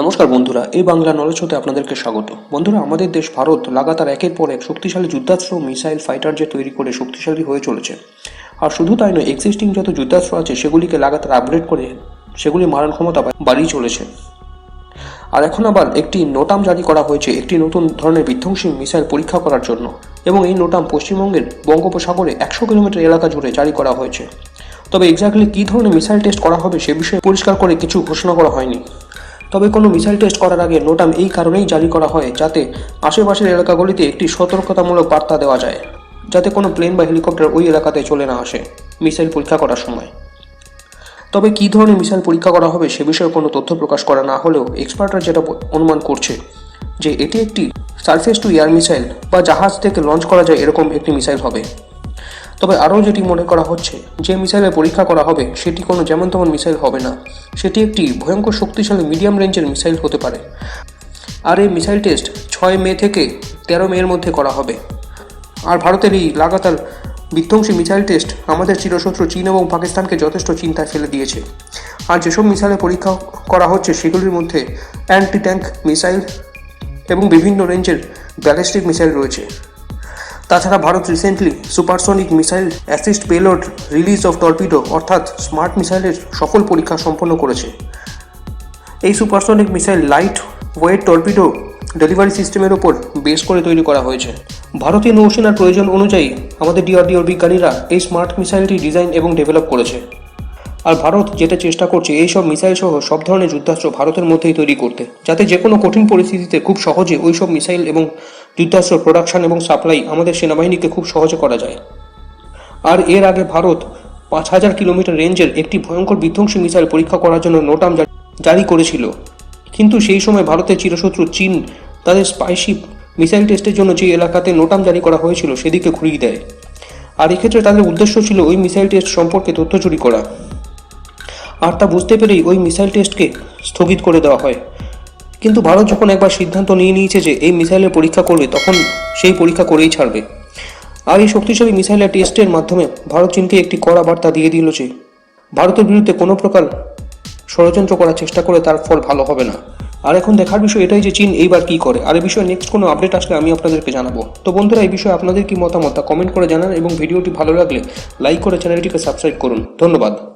নমস্কার বন্ধুরা, এই বাংলা নলেজ হতে আপনাদেরকে স্বাগত। বন্ধুরা, আমাদের দেশ ভারত লাগাতার একের পর এক শক্তিশালী যুদ্ধাস্ত্র, মিসাইল ফাইটার যে তৈরি করে শক্তিশালী হয়ে চলেছে। আর শুধু তাই নয় এক্সিস্টিং যত যুদ্ধাস্ত্র আছে, সেগুলিকে লাগাতার আপগ্রেড করে সেগুলি মারণ ক্ষমতা বাড়িয়ে চলেছে। আর এখন আবার একটি নোটাম জারি করা হয়েছে, একটি নতুন ধরনের বিধ্বংসী মিসাইল পরীক্ষা করার জন্য। এবং এই নোটাম পশ্চিমবঙ্গের বঙ্গোপসাগরে একশো কিলোমিটার এলাকা জুড়ে জারি করা হয়েছে। তবে এক্স্যাক্টলি কী ধরনের মিসাইল টেস্ট করা হবে সে বিষয়ে পরিষ্কার করে কিছু ঘোষণা করা হয়নি। তবে কোনো মিসাইল টেস্ট করার আগে নোটাম এই কারণেই জারি করা হয় যাতে আশেপাশের এলাকাগুলিতে একটি সতর্কতামূলক বার্তা দেওয়া যায়, যাতে কোনো প্লেন বা হেলিকপ্টার ওই এলাকাতে চলে না আসে মিসাইল পরীক্ষা করার সময়। তবে কী ধরনের মিসাইল পরীক্ষা করা হবে সে বিষয়ে কোনো তথ্য প্রকাশ করা না হলেও এক্সপার্টরা যেটা অনুমান করছে যে এটি একটি সারফেস টু এয়ার মিসাইল বা জাহাজ থেকে লঞ্চ করা যায় এরকম একটি মিসাইল হবে। তবে আরও যেটি মনে করা হচ্ছে, যে মিসাইলের পরীক্ষা করা হবে, সেটি কোনো যেমন তেমন মিসাইল হবে না। সেটি একটি ভয়ঙ্কর শক্তিশালী মিডিয়াম রেঞ্জের মিসাইল হতে পারে। আর এই মিসাইল টেস্ট ছয় মে থেকে তেরো মে এর মধ্যে করা হবে। আর ভারতের এই লাগাতার বিধ্বংসী মিসাইল টেস্ট আমাদের চিরশত্রু চীন এবং পাকিস্তানকে যথেষ্ট চিন্তায় ফেলে দিয়েছে। আর যেসব মিসাইলের পরীক্ষা করা হচ্ছে, সেগুলির মধ্যে অ্যান্টি ট্যাঙ্ক মিসাইল এবং বিভিন্ন রেঞ্জের ব্যালিস্টিক মিসাইল রয়েছে। তাছাড়া Bharat recently supersonic missile assist payload release of torpedo অর্থাৎ স্মার্ট মিসাইলের সফল পরীক্ষা সম্পন্ন করেছে। এই supersonic missile light weight torpedo delivery সিস্টেমের ওপর বেস করে তৈরি করা হয়েছে। ভারতীয় নৌসেনার প্রয়োজন অনুযায়ী আমাদের ডিআরডিওর বিজ্ঞানীরা এই স্মার্ট মিসাইলটি ডিজাইন এবং ডেভেলপ করেছে। আর ভারত যেটা চেষ্টা করছে এই সব মিসাইল সহ সব ধরনের যুদ্ধাস্ত্র ভারতের মধ্যেই তৈরি করতে, যাতে যে কোনো কঠিন পরিস্থিতিতে খুব সহজে ওই সব মিসাইল এবং যুদ্ধাস্ত্র প্রোডাকশন এবং সাপ্লাই আমাদের সেনাবাহিনীকে খুব সহজে করা যায়। আর এর আগে ভারত পাঁচ হাজার কিলোমিটার রেঞ্জের একটি ভয়ঙ্কর বিধ্বংসী মিসাইল পরীক্ষা করার জন্য নোটাম জারি করেছিল। কিন্তু সেই সময় ভারতের চিরশত্রু চীন তাদের স্পাইশিপ মিসাইল টেস্টের জন্য যে এলাকাতে নোটাম জারি করা হয়েছিল সেদিকে ঘুরিয়ে দেয়। আর এক্ষেত্রে তাদের উদ্দেশ্য ছিল ওই মিসাইল টেস্ট সম্পর্কে তথ্য চুরি করা। আর তা বুঝতে পেরেই ওই মিসাইল টেস্টকে স্থগিত করে দেওয়া হয়। কিন্তু ভারত যখন একবার সিদ্ধান্ত নিয়ে নিয়েছে যে এই মিসাইলের পরীক্ষা করবে, তখন সেই পরীক্ষা করেই ছাড়বে। আর এই শক্তিশালী মিসাইলের টেস্টের মাধ্যমে ভারত চীনকে একটি কড়া বার্তা দিয়ে দিল যে, ভারতের বিরুদ্ধে কোনো প্রকার ষড়যন্ত্র করার চেষ্টা করে তার ফল ভালো হবে না। আর এখন দেখার বিষয় এটাই যে চীন এইবার কি করে। আর এই বিষয়ে নেক্সট কোনো আপডেট আসলে আমি আপনাদেরকে জানাব। তো বন্ধুরা, এই বিষয়ে আপনাদের কি মতামত তা কমেন্ট করে জানান এবং ভিডিওটি ভালো লাগলে লাইক করে চ্যানেলটিকে সাবস্ক্রাইব করুন। ধন্যবাদ।